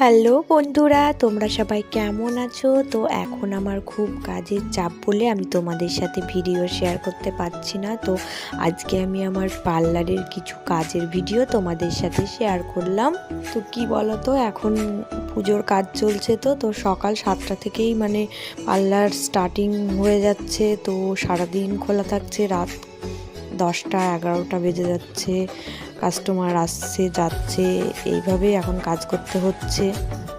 Hello বন্ধুরা, তোমরা সবাই কেমন আছো? তো এখন আমার খুব কাজের চাপ বলে আমি তোমাদের সাথে ভিডিও শেয়ার করতে পারছি না। তো আজকে আমি আমার পার্লারের কিছু কাজের ভিডিও তোমাদের সাথে শেয়ার করলাম। তো কি বলো তো এখন পুজোর কাজ চলছে তো তো সকাল সাতটা থেকেই মানে পার্লার স্টার্টিং হয়ে যাচ্ছে। তো সারাদিন খোলা থাকছে, রাত দশটা, এগারোটা বেজে যাচ্ছে কাস্টমার আসছে, যাচ্ছে, এইভাবেই এখন কাজ করতে হচ্ছে।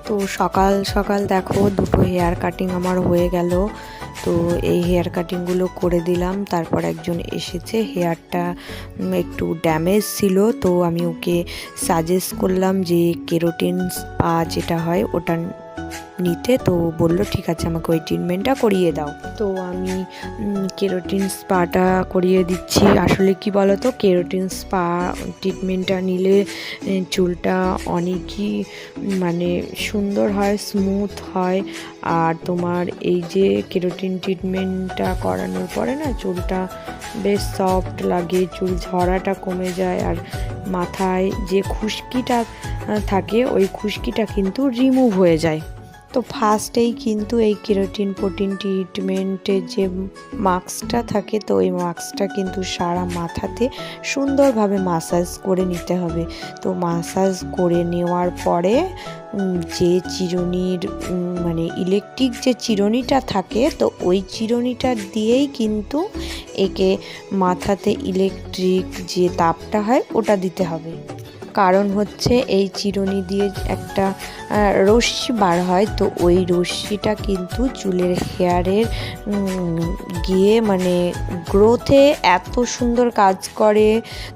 তো সকাল সকাল দেখো, দুটো হেয়ার কাটিং আমার হয়ে গেল। তো এই হেয়ার কাটিংগুলো করে দিলাম, তারপর একজন এসেছে হেয়ারটা একটু ড্যামেজ ছিল, তো আমি ওকে সাজেস্ট করলাম যে কেরোটিন স্পা যেটা হয়, ওটা নিতে, তো বলল, ঠিক আছে, আমাকে ওই ট্রিটমেন্টটা করিয়ে দাও। তো আমি কেরোটিন স্পাটা করিয়ে দিচ্ছি। আসলে কি বলো তো কেরোটিন স্পা ট্রিটমেন্টটা নিলে চুলটা অনেকই মানে সুন্দর হয় স্মুথ হয়। আর তোমার এই যে কেরোটিন ট্রিটমেন্টটা করানোর পরে না, চুলটা বেশ সফট লাগে, চুল ঝরাটা কমে যায়। আর মাথায় যে খুশকিটা থাকে, ওই খুশকিটা কিন্তু রিমুভ হয়ে যায়। তো ফার্স্টেই কিন্তু এই কেরোটিন প্রোটিন ট্রিটমেন্টের যে মাস্কটা থাকে, তো ওই মাস্কটা কিন্তু সারা মাথাতে সুন্দরভাবে মাসাজ করে নিতে হবে। তো মাসাজ করে নেওয়ার পরে যে চিরুনির মানে ইলেকট্রিক যে চিরুনিটা থাকে, তো ওই চিরুনিটা দিয়েই কিন্তু একে মাথাতে ইলেকট্রিক যে তাপটা হয়, ওটা দিতে হবে। কারণ হচ্ছে এই চিরুনি দিয়ে একটা রশ্মি বার হয়। তো ওই রশ্মিটা কিন্তু চুলের হেয়ারের গিয়ে মানে গ্রোথে এত সুন্দর কাজ করে।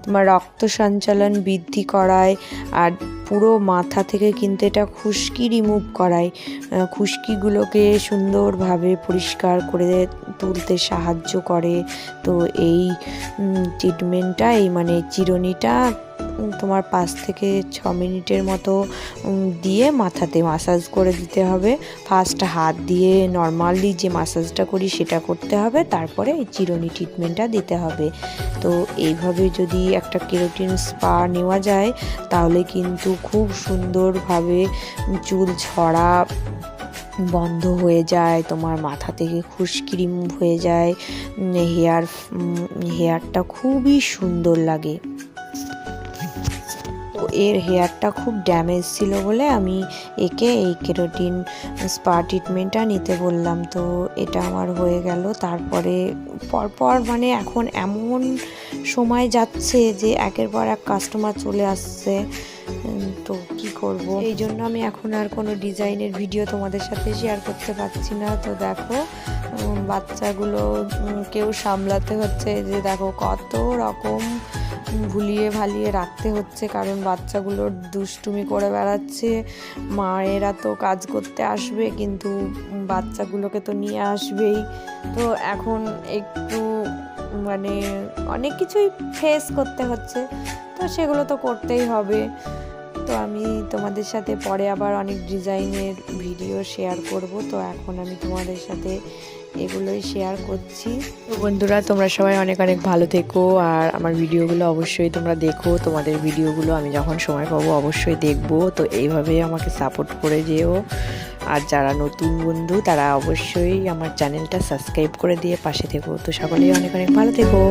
তোমার রক্ত সঞ্চালন বৃদ্ধি করায় আর পুরো মাথা থেকে কিন্তু এটা খুশকি রিমুভ করায়। খুশকিগুলোকে সুন্দরভাবে পরিষ্কার করে তুলতে সাহায্য করে। তো এই ট্রিটমেন্টটা এই মানে চিরুনিটা তোমার পাঁচ থেকে ছ মিনিটের মতো দিয়ে মাথাতে মাসাজ করে দিতে হবে। ফার্স্ট হাত দিয়ে নর্মালি যে মাসাজটা করি সেটা করতে হবে, তারপরে এই চিরুনি ট্রিটমেন্টটা দিতে হবে। তো এইভাবে যদি একটা কেরোটিন স্পা নেওয়া যায়, তাহলে কিন্তু খুব সুন্দরভাবে চুল ছড়া বন্ধ হয়ে যায়, তোমার মাথা থেকে খুশকি হয়ে যায় হেয়ার হেয়ারটা খুবই সুন্দর লাগে। এর হেয়ারটা খুব ড্যামেজ ছিল বলে আমি একে এই কেরোটিন স্পা ট্রিটমেন্টটা নিতে বললাম। তো এটা আমার হয়ে গেল। তারপরে পরপর মানে এখন এমন সময় যাচ্ছে যে একের পর এক কাস্টমার চলে আসছে। তো কি করব? এই জন্য আমি এখন আর কোনো ডিজাইনের ভিডিও তোমাদের সাথে শেয়ার করতে পারছি না। তো দেখো বাচ্চাগুলো কেউ সামলাতে হচ্ছে যে দেখো কত রকম ভুলিয়ে ভালিয়ে রাখতে হচ্ছে, কারণ বাচ্চাগুলো দুষ্টুমি করে বেড়াচ্ছে। মায়েরা তো কাজ করতে আসবে, কিন্তু বাচ্চাগুলোকে তো নিয়ে আসবেই। তো এখন একটু মানে অনেক কিছুই ফেস করতে হচ্ছে, তো সেগুলো তো করতেই হবে। তো আমি তোমাদের সাথে পরে আবার অনেক ডিজাইনের ভিডিও শেয়ার করব। তো এখন আমি তোমাদের সাথে এগুলোই শেয়ার করছি। তো বন্ধুরা, তোমরা সবাই অনেক অনেক ভালো থেকো আর আমার ভিডিওগুলো অবশ্যই তোমরা দেখো। তোমাদের ভিডিওগুলো আমি যখন সময় পাবো অবশ্যই দেখব। তো এইভাবে আমাকে সাপোর্ট করে যেও। আর যারা নতুন বন্ধু, তারা অবশ্যই আমার চ্যানেলটা সাবস্ক্রাইব করে দিয়ে পাশে থেকো। তো সকলেই অনেক অনেক ভালো থেকো।